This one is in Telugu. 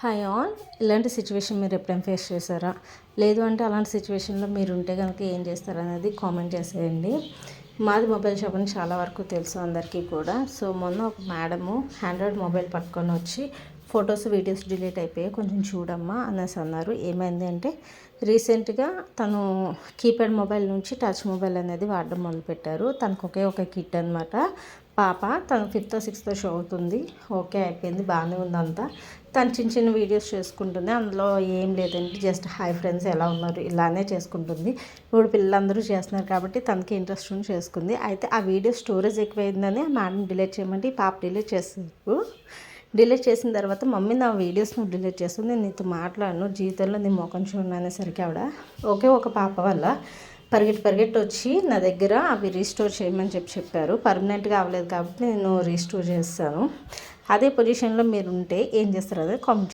Hi all. ఇలాంటి సిచ్యువేషన్ మీరు ఎప్పుడైనా ఫేస్ చేశారా? లేదు అంటే అలాంటి సిచ్యువేషన్లో మీరు ఉంటే కనుక ఏం చేస్తారు అనేది కామెంట్ చేసేయండి. మాది మొబైల్ షాప్ అని చాలా వరకు తెలుసు అందరికీ కూడా. సో మొన్న ఒక మేడము ఆండ్రాయిడ్ మొబైల్ పట్టుకొని వచ్చి ఫొటోస్ వీడియోస్ డిలీట్ అయిపోయాయి. కొంచెం చూడమ్మా అనేసి అన్నారు. ఏమైంది అంటే రీసెంట్గా తను కీప్యాడ్ మొబైల్ నుంచి టచ్ మొబైల్ అనేది వాడడం మొదలుపెట్టారు. తనకు ఒకే ఒక కిట్ అనమాట పాప తను ఫిఫ్త్ సిక్స్త్ షో అవుతుంది. ఓకే అయిపోయింది బాగానే ఉంది అంతా తను చిన్న చిన్న వీడియోస్ చేసుకుంటుంది. అందులో ఏం లేదండి జస్ట్ హాయ్ ఫ్రెండ్స్ ఎలా ఉన్నారు? ఇలానే చేసుకుంటుంది. ఇప్పుడు పిల్లలందరూ చేస్తున్నారు కాబట్టి తనకి ఇంట్రెస్ట్ ఉండి చేసుకుంది. అయితే ఆ వీడియో స్టోరేజ్ ఎక్కువైందని ఆ మేడం డిలీట్ చేయమంటే ఈ పాప డిలీట్ చేస్తారు డిలీట్ చేసిన తర్వాత మమ్మీ నా వీడియోస్ నువ్వు డిలీట్ చేస్తుంది నేను నీతో మాట్లాడను జీవితంలో నీ ముఖం చూడను అనేసరికి ఆవిడ ఓకే ఒక పాప వల్ల పరిగెట్టు పరిగెట్టు వచ్చి నా దగ్గర అవి రీస్టోర్ చేయమని చెప్పి చెప్పారు. పర్మనెంట్గా అవ్వలేదు కాబట్టి నేను రీస్టోర్ చేస్తాను. అదే పొజిషన్లో మీరు ఉంటే ఏం చేస్తారు? అదే కామెంట్